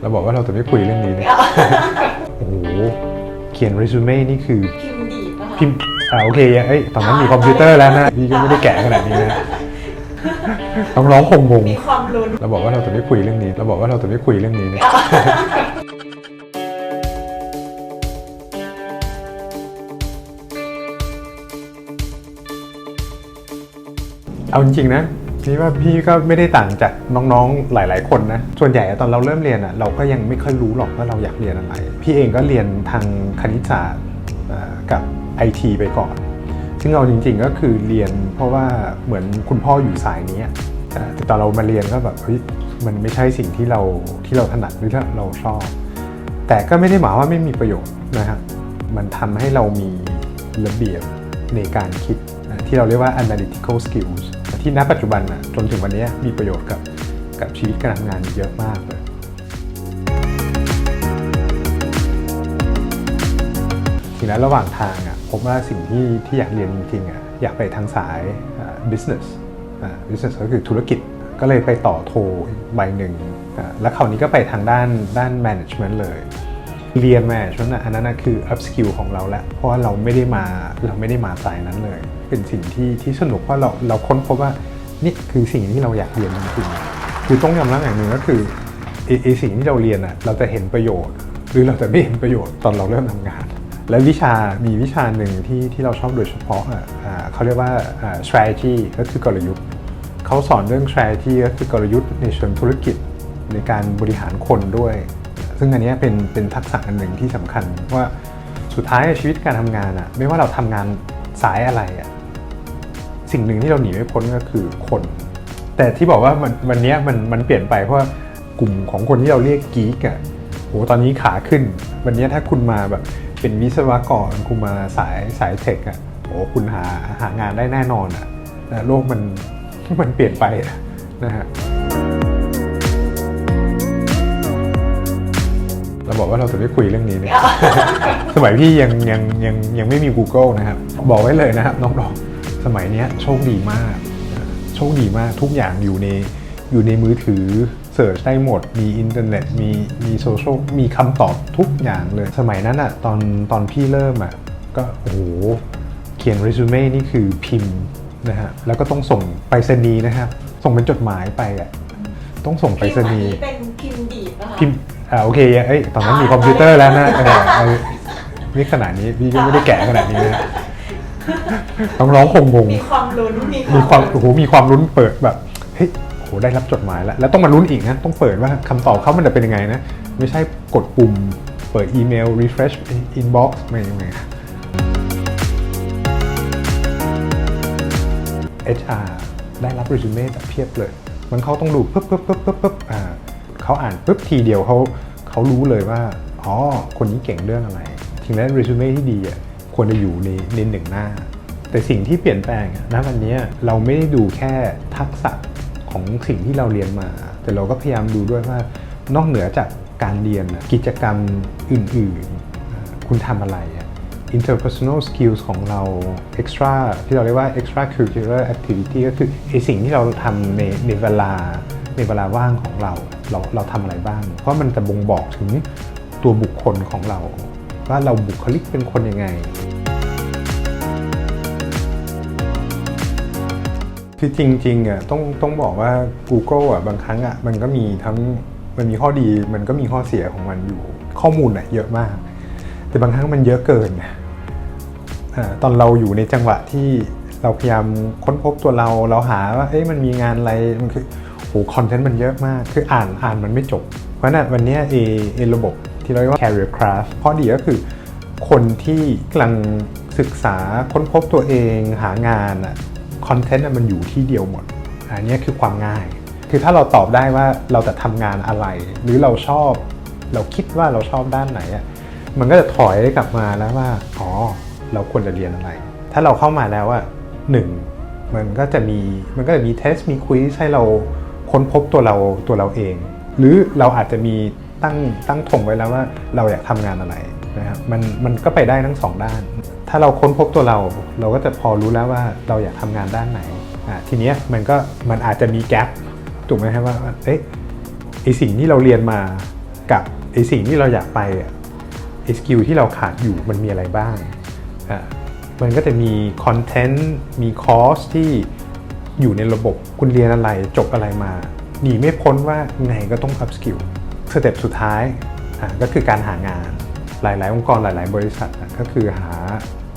เราบอกว่าเราจะไม่คุยเรื่องนี้เนี่ยโอ้โห เขียนเรซูเม่นี่คือพิมพ์ดีดป่ะคะพิมพ์อ่าโอเคเอ้ยตอนนั้นมีคอมพิวเตอร์แล้วนะพี่ก็ไม่ได้แก่ขนาดนี้นะต้องร้องคงงงมีความลุ้นเราบอกว่าเราจะไม่คุยเรื่องนี้เราบอกว่าเราจะไม่คุยเรื่องนี้เนี่ยเอาจริงๆนะ นี่ว่าพี่ก็ไม่ได้ต่างจากน้องๆหลาย ๆ คนนะ ส่วนใหญ่ตอนเราเริ่มเรียนอะเราก็ยังไม่ค่อยรู้หรอกว่าเราอยากเรียนอะไร พี่เองก็เรียนทางคณิตศาสตร์กับไอทีไปก่อน ซึ่งเอาจริง ๆ ก็คือเรียนเพราะว่าเหมือนคุณพ่ออยู่สายนี้แต่ตอนเรามาเรียนก็แบบเฮ้ยมันไม่ใช่สิ่งที่เราที่เราถนัดหรือที่เราชอบ แต่ก็ไม่ได้หมายว่าไม่มีประโยชน์นะครับมันทำให้เรามีระเบียบในการคิดที่เราเรียกว่า analytical skills ที่ณปัจจุบันนะจนถึงวันนี้มีประโยชน์กับกับชีวิตการทำงานเยอะมากเลยทีนั้นระหว่างทางอะผมว่าสิ่งที่ที่อยากเรียนจริงๆอะอยากไปทางสาย business business ก็คือธุรกิจก็เลยไปต่อโทอีกใบหนึ่งอ่าแล้วคราวนี้ก็ไปทางด้านด้าน management เลย เรียน management อะอันนั้นนะคือ up skill ของเราแหละเพราะว่าเราไม่ได้มาเราไม่ได้มาสายนั้นเลย เป็นสิ่งที่ที่สนุกเพราะเราเราค้นพบว่านี่คือสิ่งที่เราอยากเรียนจริงๆคือต้องยอมรับอย่างหนึ่งก็คือไอ้ไอ้สิ่งที่เราเรียนอะเราจะเห็นประโยชน์ หรือเราจะไม่เห็นประโยชน์ตอนเราเริ่มทำงาน และวิชามีวิชาหนึ่งที่ที่เราชอบโดยเฉพาะอะเขาเรียกว่าอ่า strategy ก็คือกลยุทธ์เขาสอนเรื่อง strategy ก็คือกลยุทธ์ในเชิงธุรกิจในการบริหารคนด้วย ซึ่งอันนี้เป็นเป็นทักษะอันหนึ่งที่สำคัญว่าสุดท้ายชีวิตการทำงานอะไม่ว่าเราทำงานสายอะไรอะสิ่งหนึ่งที่เราหนีไม่พ้นก็คือคน แต่ที่บอกว่ามันวันนี้มันมันเปลี่ยนไปเพราะกลุ่มของคนที่เราเรียกกีกอะโหตอนนี้ขาขึ้น วันนี้ถ้าคุณมาแบบเป็นวิศวกรคุณมาสายสายเทคอะโหคุณหาหางานได้แน่นอนอะโลกมันมันเปลี่ยนไปะนะฮะ เราบอกว่าเราจะไม่คุยเรื่องนี้เนี่ยสมัยพี่ยังยังยังยังไม่มี Google นะครับ บอกไว้เลยนะครับน้องๆสมัยเนี้ยโชคดีมากนะโชคดีมากทุกอย่างอยู่ในอยู่ในมือถือเสิร์ชได้หมด มีอินเทอร์เน็ต มีมีโซเชียลมีคำตอบทุกอย่างเลย สมัยนั้นอะตอนตอนพี่เริ่มอะก็โอ้โหเขียนเรซูเม่นี่คือพิมพ์นะฮะแล้วก็ต้องส่งไปรษณีย์นะครับส่งเป็นจดหมายไปอะต้องส่งไปรษณีย์เป็นพิมพ์ดีดป่ะคะพิมพ์ อ่าโอเคเอ้ยตอนนั้นมีคอมพิวเตอร์แล้วนะเออเออนี่ขนาดนี้พี่ก็ไม่ได้แก่ขนาดนี้นะต้องร้องคงงง มีความลุ้นมีความโอ้โหมีความลุ้นเปิดแบบเฮ้ยโหได้รับจดหมายแล้ว แล้วต้องมาลุ้นอีกนะต้องเปิดว่าคำตอบเขามันจะเป็นยังไงนะ ไม่ใช่กดปุ่มเปิดอีเมล refresh inbox ไม่ยังไง HR ได้รับเรซูเม่แบบเพียบเลย มันเขาต้องดูปุ๊บปุ๊บปุ๊บปุ๊บปุ๊บอ่า เขาอ่านปุ๊บทีเดียวเขาเขารู้เลยว่าอ๋อคนนี้เก่งเรื่องอะไรทีนั้นเรซูเม่ที่ดีอะควรจะอยู่ในในหนึ่งหน้า แต่สิ่งที่เปลี่ยนแปลงอะวันนี้เราไม่ได้ดูแค่ทักษะของสิ่งที่เราเรียนมา แต่เราก็พยายามดูด้วยว่านอกเหนือจากการเรียนกิจกรรมอื่นๆ คุณทำอะไรอะ interpersonal skills ของเรา extra ที่เราเรียกว่า extra curricular activity ก็คือไอสิ่งที่เราทำในในเวลา ในเวลาว่างของเราเราเราทำอะไรบ้าง เพราะมันจะบ่งบอกถึงตัวบุคคลของเรา ว่าเราบุคลิกเป็นคนยังไง คือจริงๆอะต้องต้องบอกว่า Google อะบางครั้งอะมันก็มีทั้งมันมีข้อดีมันก็มีข้อเสียของมันอยู่ข้อมูลอะเยอะมาก แต่บางครั้งมันเยอะเกินอาตอนเราอยู่ในจังหวะที่เราพยายามค้นพบตัวเราเราหาว่าเอ๊ะมันมีงานอะไรมันคือ โหคอนเทนต์มันเยอะมาก คืออ่านอ่านมันไม่จบ เพราะนั้นวันนี้เอเอระบบที่เราเรียกว่า career craft ข้อดีก็คือ คนที่กำลังศึกษาค้นพบตัวเองหางานอะคอนเทนต์มันอยู่ที่เดียวหมด อันนี้คือความง่าย คือถ้าเราตอบได้ว่าเราจะทำงานอะไร หรือเราชอบ เราคิดว่าเราชอบด้านไหนอะมันก็จะถอยกลับมาแล้วว่า อ๋อ เราควรจะเรียนอะไร ถ้าเราเข้ามาแล้วอะหนึ่งมันก็จะมี มันก็จะมีเทส มีควิสให้เรา ค้นพบตัวเราตัวเราเอง หรือเราอาจจะมีตั้งตั้งธงไว้แล้วว่าเราอยากทำงานอะไรนะครับมันมันก็ไปได้ทั้งสองด้าน ถ้าเราค้นพบตัวเรา เราก็จะพอรู้แล้วว่าเราอยากทำงานด้านไหนอ่าทีเนี้ยมันก็มันอาจจะมีแกลบถูกไหมครับว่าเอ๊ะไอสิ่งที่เราเรียนมากับไอสิ่งที่เราอยากไปอะไอสกิลที่เราขาดอยู่มันมีอะไรบ้างอ่ามันก็จะมีคอนเทนต์มีคอร์สที่ อยู่ในระบบคุณเรียนอะไรจบอะไรมา หนีไม่พ้นว่าไงก็ต้อง up skill สเต็ปสุดท้ายาก็คือการหางานหลาย ๆ องค์กรหลาย ๆ บริษัทก็คือหา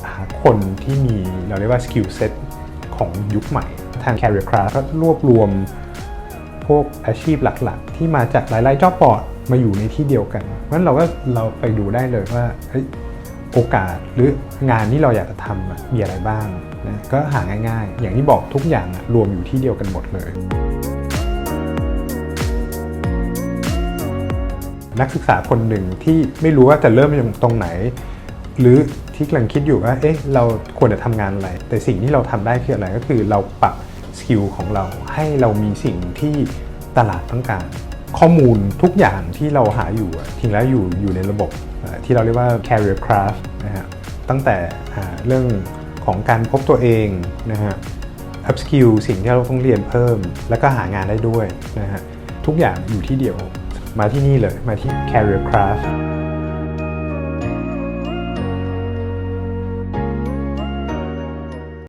หาคนที่มีเราเรียกว่า skill set ของยุคใหม่ ทาง Career Craft ก็รวบรวมพวกอาชีพหลัก ๆ ที่มาจากหลายๆ job board มาอยู่ในที่เดียวกันเพราะฉะนั้นเราก็เราไปดูได้เลยว่า โอกาสหรืองานที่เราอยากจะทำมีอะไรบ้างนะก็หาง่ายๆ อย่างที่บอกทุกอย่างรวมอยู่ที่เดียวกันหมดเลยนักศึกษาคนหนึ่งที่ไม่รู้ว่าจะเริ่มตรงไหน หรือที่กำลังคิดอยู่ว่าเอ๊ะเราควรจะทำงานอะไร แต่สิ่งที่เราทำได้คืออะไรก็คือเราปรับสกิลของเรา ให้เรามีสิ่งที่ตลาดต้องการ ข้อมูลทุกอย่างที่เราหาอยู่ทิ้งแล้วอยู่อยู่ในระบบ ที่เราเรียกว่า career craft นะฮะตั้งแต่เรื่องของการพบตัวเองนะฮะ up skill สิ่งที่เราต้องเรียนเพิ่ม แล้วก็หางานได้ด้วยนะฮะทุกอย่างอยู่ที่เดียวมาที่นี่เลยมาที่ career craft